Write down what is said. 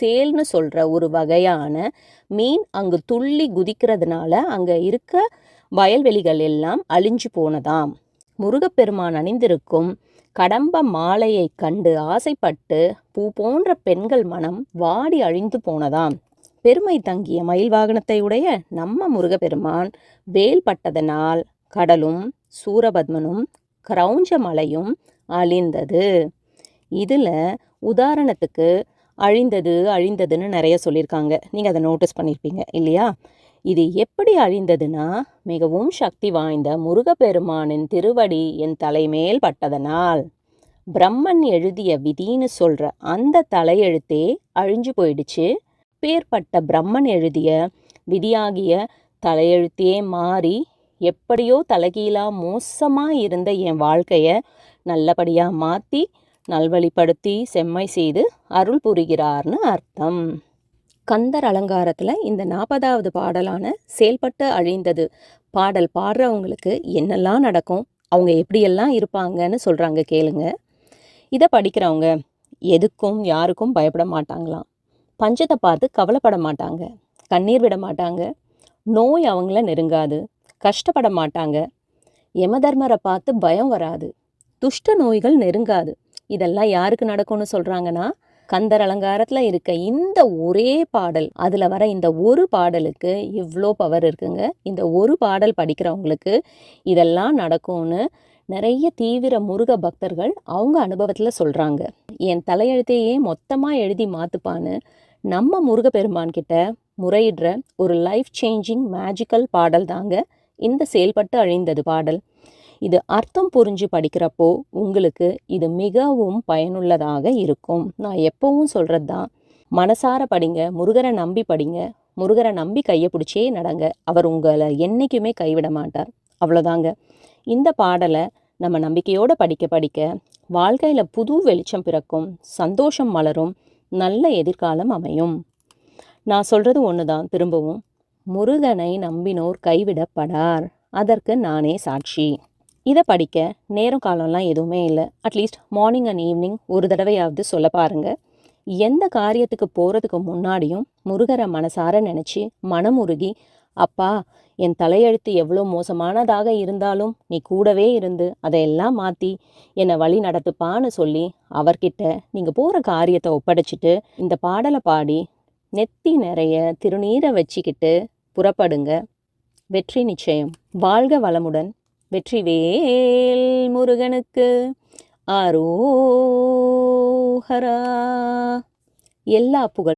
சேல்னு சொல்கிற ஒரு வகையான மீன் அங்கு துள்ளி குதிக்கிறதுனால அங்கே இருக்க வயல்வெளிகள் எல்லாம் அழிஞ்சு போனதாம். முருகப்பெருமான் அணிந்திருக்கும் கடம்ப மாலையை கண்டு ஆசைப்பட்டு பூ போன்ற பெண்கள் மனம் வாடி அழிந்து போனதாம். பெருமை தங்கிய மயில் வாகனத்தை உடைய நம்ம முருகப்பெருமான் வேல் பட்டதனால் கடலும் சூரபத்மனும் கிரௌஞ்ச மலையும் அழிந்தது. இதில் உதாரணத்துக்கு அழிந்தது அழிந்ததுன்னு நிறைய சொல்லியிருக்காங்க. நீங்கள் அதை நோட்டீஸ் பண்ணியிருப்பீங்க இல்லையா? இது எப்படி அழிந்ததுன்னா மிகவும் சக்தி வாய்ந்த முருகப்பெருமானின் திருவடி என் தலைமேல் பட்டதனால். பிரம்மன் எழுதிய விதின்னு சொல்கிற அந்த தலையெழுத்தே அழிஞ்சு போயிடுச்சு. பேர்பட்ட பிரம்மன் எழுதிய விதியாகிய தலையெழுத்தே மாறி எப்படியோ தலைகீழாக மோசமாக இருந்த என் வாழ்க்கையை நல்லபடியாக மாற்றி நல்வழிப்படுத்தி செம்மை செய்து அருள் புரிகிறார்னு அர்த்தம். கந்தர் அலங்காரத்தில் இந்த நாற்பதாவது பாடலான செயல்பட்டு அழிந்தது பாடல் பாடுறவங்களுக்கு என்னெல்லாம் நடக்கும் அவங்க எப்படியெல்லாம் இருப்பாங்கன்னு சொல்கிறாங்க கேளுங்க. இதை படிக்கிறவங்க எதுக்கும் யாருக்கும் பயப்பட மாட்டாங்களாம். பஞ்சத்தை பார்த்து கவலைப்பட மாட்டாங்க கண்ணீர் விட மாட்டாங்க நோய் அவங்கள நெருங்காது கஷ்டப்பட மாட்டாங்க. யமதர்மரை பார்த்து பயம் வராது துஷ்ட நோய்கள் நெருங்காது. இதெல்லாம் யாருக்கு நடக்கும்னு சொல்கிறாங்கன்னா கந்தர் அலங்காரத்தில் இருக்க இந்த ஒரே பாடல் அதில் வர இந்த ஒரு பாடலுக்கு இவ்வளோ பவர் இருக்குங்க. இந்த ஒரு பாடல் படிக்கிறவங்களுக்கு இதெல்லாம் நடக்கும்னு நிறைய தீவிர முருக பக்தர்கள் அவங்க அனுபவத்தில் சொல்கிறாங்க என் தலையெழுத்தையே மொத்தமாக எழுதி மாற்றுப்பான்னு நம்ம முருகப்பெருமான்கிட்ட முறையிடுற ஒரு லைஃப் சேஞ்சிங் மேஜிக்கல் பாடல் தாங்க இந்த செயல்பட்டு அழிந்தது பாடல். இது அர்த்தம் புரிஞ்சு படிக்கிறப்போ உங்களுக்கு இது மிகவும் பயனுள்ளதாக இருக்கும். நான் எப்பவும் சொல்கிறது தான் மனசார படிங்க முருகரை நம்பி படிங்க. முருகரை நம்பி கையை பிடிச்சே நடங்க. அவர் உங்களை என்றைக்குமே கைவிட மாட்டார். அவ்வளோதாங்க இந்த பாடலை நம்ம நம்பிக்கையோடு படிக்க படிக்க வாழ்க்கையில் புது வெளிச்சம் பிறக்கும் சந்தோஷம் மலரும் நல்ல எதிர்காலம் அமையும். நான் சொல்கிறது ஒன்று தான் திரும்பவும். முருகனை நம்பினோர் கைவிடப்படார். அதற்கு நானே சாட்சி. இதை படிக்க நேரம் காலம்லாம் எதுவுமே இல்லை. அட்லீஸ்ட் மார்னிங் அண்ட் ஈவினிங் ஒரு தடவையாவது சொல்ல பாருங்க. எந்த காரியத்துக்கு போகிறதுக்கு முன்னாடியும் முருகரை மனசார நினச்சி மனமுருகி அப்பா என் தலையெழுத்து எவ்வளோ மோசமானதாக இருந்தாலும் நீ கூடவே இருந்து அதையெல்லாம் மாற்றி என்னை வழி நடத்துப்பான்னு சொல்லி அவர்கிட்ட நீங்கள் போகிற காரியத்தை ஒப்படைச்சிட்டு இந்த பாடலை பாடி நெத்தி நிறைய திருநீரை வச்சுக்கிட்டு புறப்படுங்க. வெற்றி நிச்சயம். வாழ்க வளமுடன். வெற்றிவேல் முருகனுக்கு ஆரோஹரா எல்லா புகழ்